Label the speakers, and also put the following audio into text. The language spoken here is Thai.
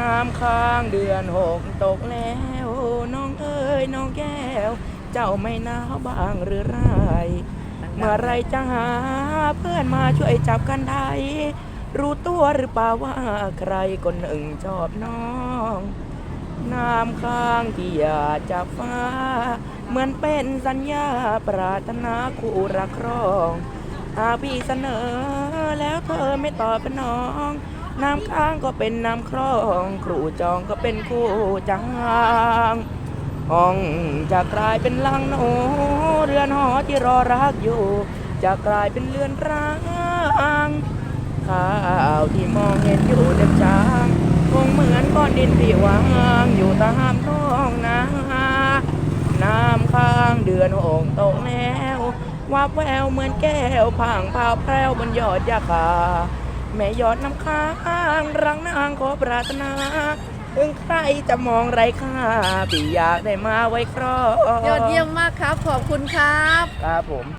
Speaker 1: น้ำค้างเดือนหกตกแล้ว น้องเอ้ยน้องแก้ว เจ้าไม่หนาวบ้างหรือไร เมื่อไรจะหาเพื่อนมาช่วยจับกันได้ รู้ตัวหรือเปล่าว่าใครคนหนึ่งชอบน้องน้ำค้างที่หยาดจากฟ้า เหมือนเป็นสัญญาปรารถนาคู่รักครองหาพี่เสนอแล้วเธอไม่ตอบเป็นน้อง น้ำค้างก็เป็นน้ำครองครูจองก็เป็นคู่จางห้องจะกลายเป็นลังหนูเรือนหอที่รอรักอยู่ จะกลายเป็นเรือนร้างข้าวที่มองเห็นอยู่เต็มจางคงเหมือนก้อนดินที่วางอยู่ตามท้องนาน้ำค้างเดือนหงตกแล้ววับแววเหมือนแก้วผางพาวแพรวบนยอดยาคา แม่ยอดน้ำค้างรังนางขอปรารถนาถึงใครจะมองไรค่าพี่อยากได้มาไว้ครอบ
Speaker 2: ยอดเยี่ยมมากครับ ขอบคุณครับ
Speaker 1: ครับผม